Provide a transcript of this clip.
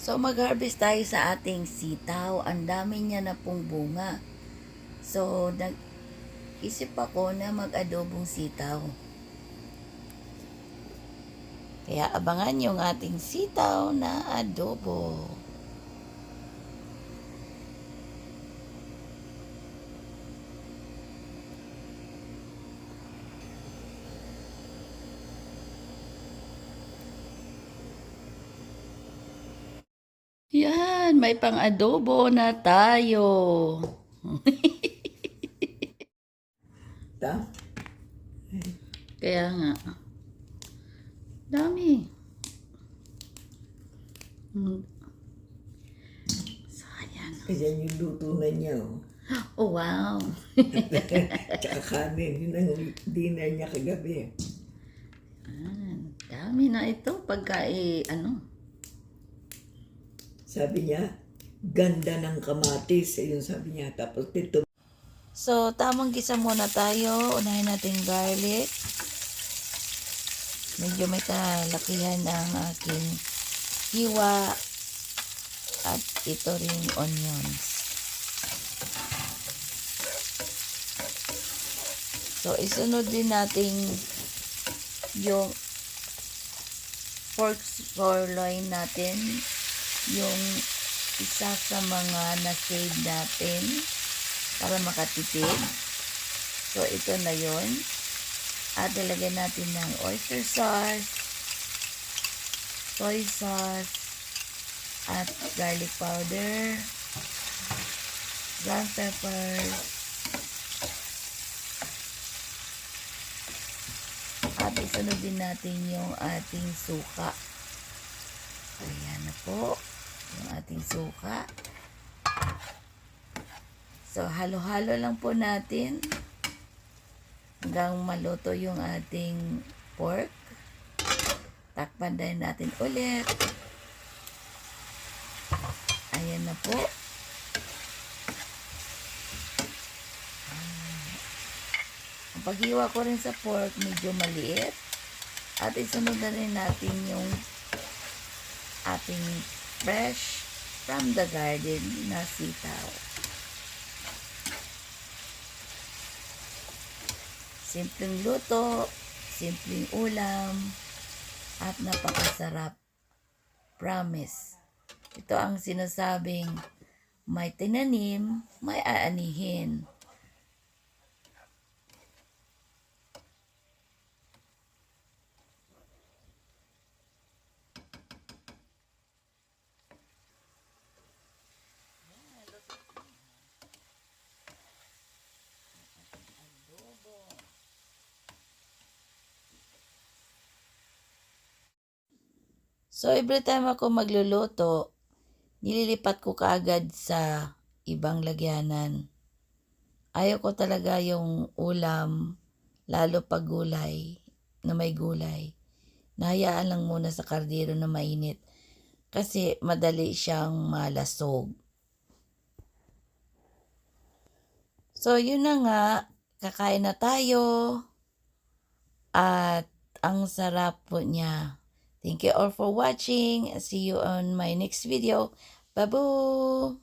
So mag-harvest tayo sa ating sitaw. Ang dami niya na pong bunga. So nag-isip ako na mag-adobong sitaw. Kaya abangan yung ating sitaw na adobo. Yan, may pang-adobo na tayo. Ta? Kaya nga. Dami. Hmm. So, ayan. Ayan yung luto na niya. Oh. Oh, wow. Tsaka kanin. Yun ang dinner niya kagabi. Ayan. Dami na ito pagka eh, ano. Sabi niya, ganda ng kamatis. Ayun sabi niya. Tapos dito, So, tamang gisa muna tayo. Unahin natin garlic. Medyo may kalakihan ang aking hiwa. At ito rin onions. So, isunod din natin yung pork sirloin natin. Yung isa sa mga na-save natin para makatipid. So, ito na yon At ilagay natin ng oyster sauce, soy sauce, at garlic powder, brown pepper, at isunod din natin yung ating suka. Ayan na po, yung ating suka. So, halo-halo lang po natin hanggang maluto yung ating pork. Takpan din natin ulit. Ayan na po. Ang paghiwa ko rin sa pork, medyo maliit. At isunod na rin natin yung ating fresh from the garden na sitaw. Simpleng luto, simpleng ulam, at napakasarap. Promise. Ito ang sinasabing may tinanim, may aanihin. So, every time ako magluluto, nililipat ko kaagad sa ibang lagyanan. Ayaw ko talaga yung ulam, lalo pag gulay, na may gulay. Nahayaan lang muna sa kardero na mainit kasi madali siyang malasog. So, yun na nga, kakain na tayo. At ang sarap po niya. Thank you all for watching. See you on my next video. Babu!